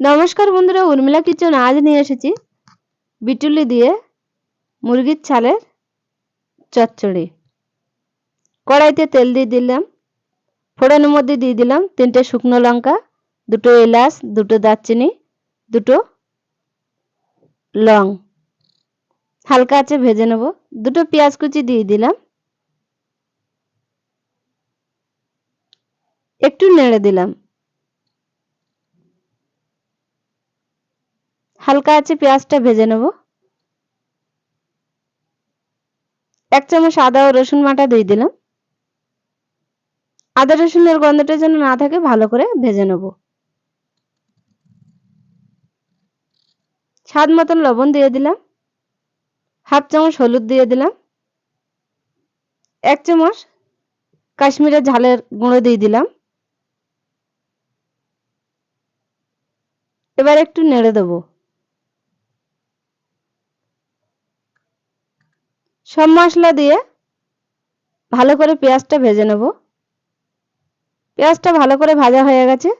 নমস্কার বন্ধুরা, উর্মিলা কিচেন আজ নিয়ে এসেছি বিটুলি দিয়ে মুরগির ছালের চচ্চড়ি। কড়াইতে তেল দিয়ে দিলাম, ফোড়নের মধ্যে দিয়ে দিলাম তিনটে শুকনো লঙ্কা, দুটো এলাচ, দুটো দারচিনি, দুটো লং। হালকা আছে ভেজে নেব। দুটো পেঁয়াজ কুচি দিয়ে দিলাম। একটু নেড়ে দিলাম। হালকা আছে পেঁয়াজটা ভেজে নেব। এক চামচ আদা ও রসুন বাটা দিয়ে দিলাম। আদা রসুনের গন্ধটা যেন না থাকে ভালো করে ভেজে নেব। স্বাদ মতন লবণ দিয়ে দিলাম। হাফ চামচ হলুদ দিয়ে দিলাম। এক চামচ কাশ্মীরের ঝালের গুঁড়ো দিয়ে দিলাম। এবার একটু নেড়ে দেবো। সব মশলা দিয়ে ভালো করে পেঁয়াজটা ভেজে নেব। পেঁয়াজটা ভালো করে ভাজা হয়ে গেছে।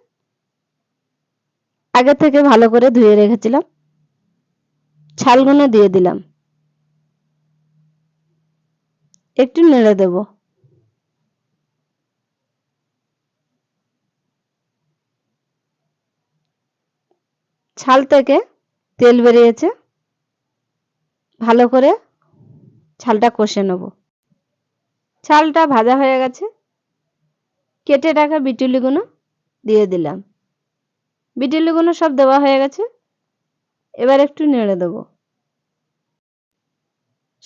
আগে থেকে ভালো করে ধুয়ে রেখেছিলাম। ছালগুলো দিয়ে দিলাম। একটু নেড়ে দেব। ছাল থেকে তেল বেরিয়েছে। ভালো করে ছালটা কষে নেব। ছালটা ভাজা হয়ে গেছে। কেটে রাখা বিটুলিগুলো দিয়ে দিলাম। বিটুলিগুলো সব দেওয়া হয়ে গেছে। এবার একটু নেড়ে দেব।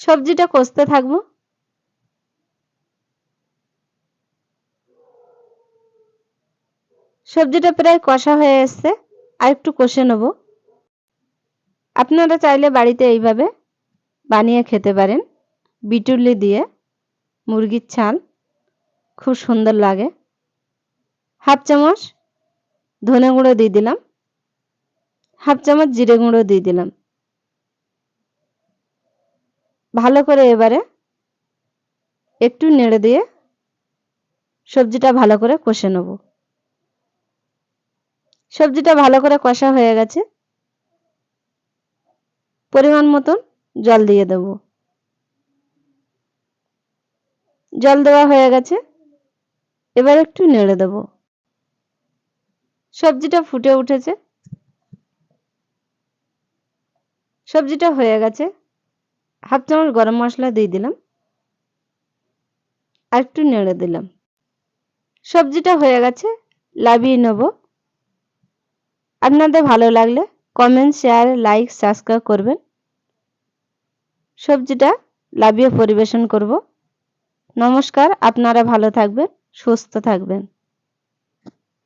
সবজিটা কষতে থাকব। সবজিটা প্রায় কষা হয়ে এসছে। আর একটু কষে নেব। আপনারা চাইলে বাড়িতে এইভাবে বানিয়ে খেতে পারেন। বিটুলি দিয়ে মুরগির ছাল খুব সুন্দর লাগে। হাফ চামচ ধনে গুঁড়ো দিয়ে দিলাম। হাফ চামচ জিরে গুঁড়ো দিয়ে দিলাম। ভালো করে এবারে একটু নেড়ে দিয়ে সবজিটা ভালো করে কষে নেব। সবজিটা ভালো করে কষা হয়ে গেছে। পরিমাণ মতন জল দিয়ে দেবো। জল দেওয়া হয়ে গেছে। এবার একটু নেড়ে দেব। সবজিটা ফুটে উঠেছে। সবজিটা হয়ে গেছে। হাফ চামচ গরম মশলা দিয়ে দিলাম। আর একটু নেড়ে দিলাম। সবজিটা হয়ে গেছে, লাভিয়ে নেব। আপনাদের ভালো লাগলে কমেন্ট শেয়ার লাইক সাবস্ক্রাইব করবেন। সবজিটা লাভিয়ে পরিবেশন করব। নমস্কার আপনারা ভালো থাকবেন সুস্থ থাকবেন।